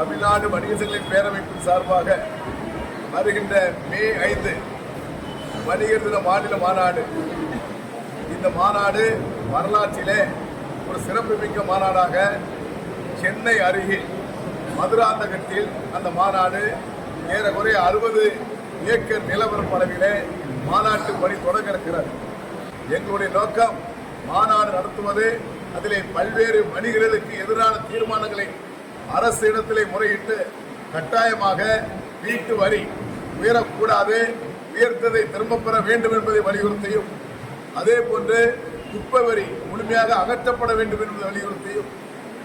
தமிழ்நாடு வணிக சங்கங்களின் பேரமைப்பின் சார்பாக வருகின்ற மே ஐந்து வணிகர் தின மாநில மாநாடு. இந்த மாநாடு வரலாற்றிலே ஒரு சிறப்புமிக்க மாநாடாக சென்னை அருகில் மதுராந்தகத்தில் அந்த மாநாடு ஏறக்குறைய அறுபது ஏக்கர் நிலவரப்பளவிலே மாநாட்டு பணி தொடங்க இருக்கிறது எங்களுடைய நோக்கம் மாநாடு நடத்துவது அதிலே பல்வேறு வணிகர்களுக்கு எதிரான தீர்மானங்களை அரசு இடத்திலே முறையிட்டு கட்டாயமாக வீட்டு வரி உயரக்கூடாது உயர்த்ததை திரும்ப பெற வேண்டும் என்பதை வலியுறுத்தியும் அதே போன்று குப்பை வரி முழுமையாக அகற்றப்பட வேண்டும் என்பதை வலியுறுத்தியும்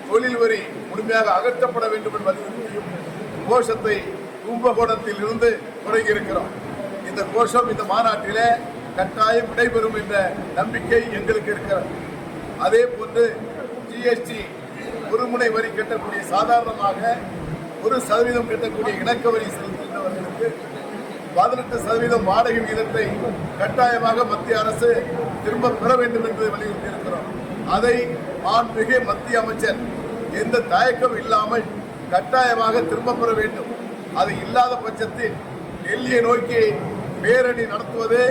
தொழில் வரி முழுமையாக அகற்றப்பட வேண்டும் என்பதை வலியுறுத்தியும் கோஷத்தை கும்பகோணத்தில் இருந்து தொடங்கி இருக்கிறோம். இந்த கோஷம் இந்த மாநாட்டிலே கட்டாயம் விடைபெறும் என்ற நம்பிக்கை எங்களுக்கு இருக்கிறது. அதே போன்று ஜிஎஸ்டி ஒருமுனை வரி கட்டக்கூடிய சாதாரணமாக ஒரு சதவீதம் கட்டக்கூடிய இணக்க வரி செலுத்துகின்றவர்களுக்கு பதினெட்டு சதவீதம் வாடகை விகிதத்தை கட்டாயமாக மத்திய அரசு திரும்ப பெற வேண்டும் என்று வலியுறுத்தி இருக்கிறோம் அதை மாண்புமிகு மத்திய அமைச்சர் எந்த தயக்கம் இல்லாமல் கட்டாயமாக திரும்ப பெற வேண்டும். அது இல்லாத பட்சத்தில் டெல்லியை நோக்கி பேரணி நடத்துவது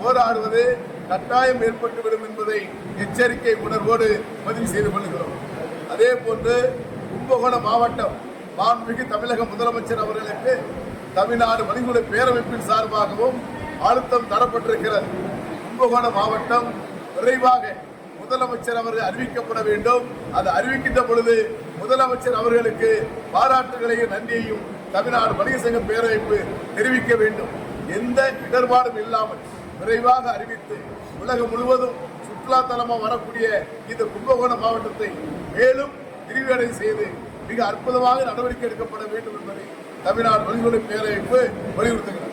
போராடுவது கட்டாயம் ஏற்பட்டுவிடும் என்பதை எச்சரிக்கை உணர்வோடு பதிவு செய்து கொள்கிறோம். அதே போன்று கும்பகோணம் மாவட்டம் மாண்புமிகு தமிழக முதலமைச்சர் அவர்களுக்கு தமிழ்நாடு மணிக்குழு பேரமைப்பின் சார்பாகவும் அழுத்தம் தரப்பட்டிருக்கிறது. கும்பகோணம் மாவட்டம் விரைவாக முதலமைச்சர் அவர்கள் அறிவிக்கப்பட வேண்டும். அது அறிவிக்கின்ற பொழுது முதலமைச்சர் அவர்களுக்கு பாராட்டுகளையும் நன்றியையும் தமிழ்நாடு வணிக சங்க பேரமைப்பு தெரிவிக்க வேண்டும். எந்த இடர்பாடும் இல்லாமல் விரைவாக அறிவித்து உலகம் முழுவதும் சுற்றுலா தலமாக வரக்கூடிய இந்த கும்பகோணம் மாவட்டத்தை மேலும் விரிவடை செய்து மிக அற்புதமாக நடவடிக்கை எடுக்கப்பட வேண்டும் என்பதை தமிழ்நாடு வணிகர்களுடைய பேரமைப்பு வலியுறுத்துகிறது.